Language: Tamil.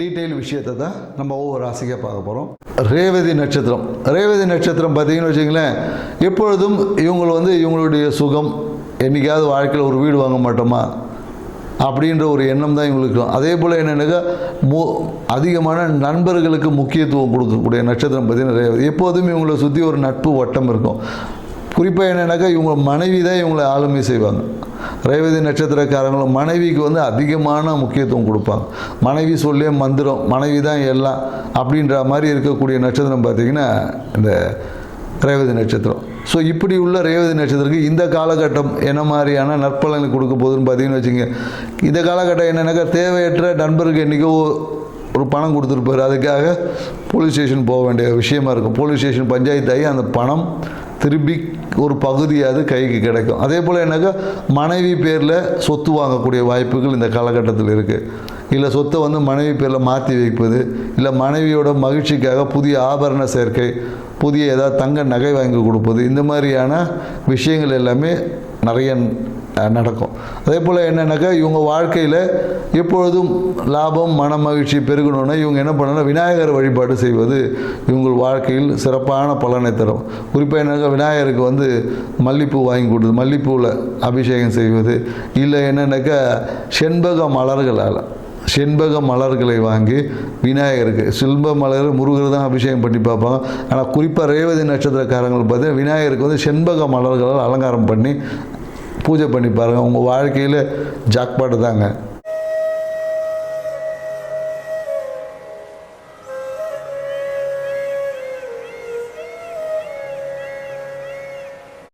டீட்டெயில் விஷயத்தை தான் நம்ம ஒவ்வொரு ராசிக்காக பார்க்க போகிறோம் ரேவதி நட்சத்திரம். ரேவதி நட்சத்திரம் பார்த்தீங்கன்னு வச்சுங்களேன் எப்பொழுதும் இவங்க வந்து இவங்களுடைய சுகம் என்றைக்காவது வாழ்க்கையில் ஒரு வீடு வாங்க மாட்டோமா அப்படின்ற ஒரு எண்ணம் தான் இவங்களுக்கு அதே போல் என்னென்னாக்கா மு அதிகமான நண்பர்களுக்கு முக்கியத்துவம் கொடுக்கக்கூடிய நட்சத்திரம் பார்த்தீங்கன்னா ரேவதி. எப்போதும் இவங்களை சுற்றி ஒரு நட்பு வட்டம் இருக்கும். குறிப்பாக என்னென்னாக்கா இவங்க மனைவி தான் இவங்களை ஆளுமை செய்வாங்க. ரேவதி நட்சத்திரக்காரங்களும் மனைவிக்கு வந்து அதிகமான முக்கியத்துவம் கொடுப்பாங்க. மனைவி சொல்லே மந்திரம் மனைவி தான் எல்லாம் அப்படின்ற மாதிரி இருக்கக்கூடிய நட்சத்திரம் பார்த்திங்கன்னா இந்த ரேவதி நட்சத்திரம். ஸோ இப்படி உள்ள ரேவதி நட்சத்திரத்துக்கு இந்த காலகட்டம் என்ன மாதிரியான நற்பலனை கொடுக்க போகுதுன்னு பார்த்தீங்கன்னு வச்சுங்க இந்த காலகட்டம் என்னென்னாக்கா தேவையற்ற நண்பருக்கு என்றைக்கோ ஒரு பணம் கொடுத்துருப்பாரு. அதுக்காக போலீஸ் ஸ்டேஷன் போக வேண்டிய விஷயமா இருக்கும். போலீஸ் ஸ்டேஷன் பஞ்சாயத்து ஆகி அந்த பணம் திருப்பி ஒரு பகுதியாவது கைக்கு கிடைக்கும். அதே போல் என்னக்கா மனைவி பேரில் சொத்து வாங்கக்கூடிய வாய்ப்புகள் இந்த காலகட்டத்தில் இருக்குது இல்லை சொத்தை வந்து மனைவி பேரில் மாற்றி வைப்பது இல்லை மனைவியோட மகிழ்ச்சிக்காக புதிய ஆபரண சேர்க்கை புதிய ஏதாவது தங்க நகை வாங்கி கொடுப்பது இந்த மாதிரியான விஷயங்கள் எல்லாமே நிறைய நடக்கும். அதே போல் என்னென்னாக்கா இவங்க வாழ்க்கையில் எப்பொழுதும் லாபம் மன மகிழ்ச்சி பெருகணும்னா இவங்க என்ன பண்ணணும்? விநாயகர் வழிபாடு செய்வது இவங்கள் வாழ்க்கையில் சிறப்பான பலனை தரும். குறிப்பாக என்னக்கா விநாயகருக்கு வந்து மல்லிப்பூ வாங்கி கொடுத்து மல்லிப்பூவில் அபிஷேகம் செய்வது இல்லை என்னென்னாக்கா செண்பக மலர்களால் செண்பக மலர்களை வாங்கி விநாயகருக்கு செல்ப மலர் முருகர் தான் அபிஷேகம் பண்ணி பார்ப்பாங்க. ஆனால் குறிப்பாக ரேவதி நட்சத்திரக்காரங்கள் பார்த்தீங்கன்னா விநாயகருக்கு வந்து செண்பக மலர்களால் அலங்காரம் பண்ணி பூஜை பண்ணி பாருங்கள் உங்கள் வாழ்க்கையில் ஜாக்பாட்டு தாங்க.